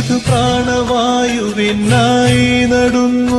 ഇത് പ്രാണവായുവിനായി നടുന്നു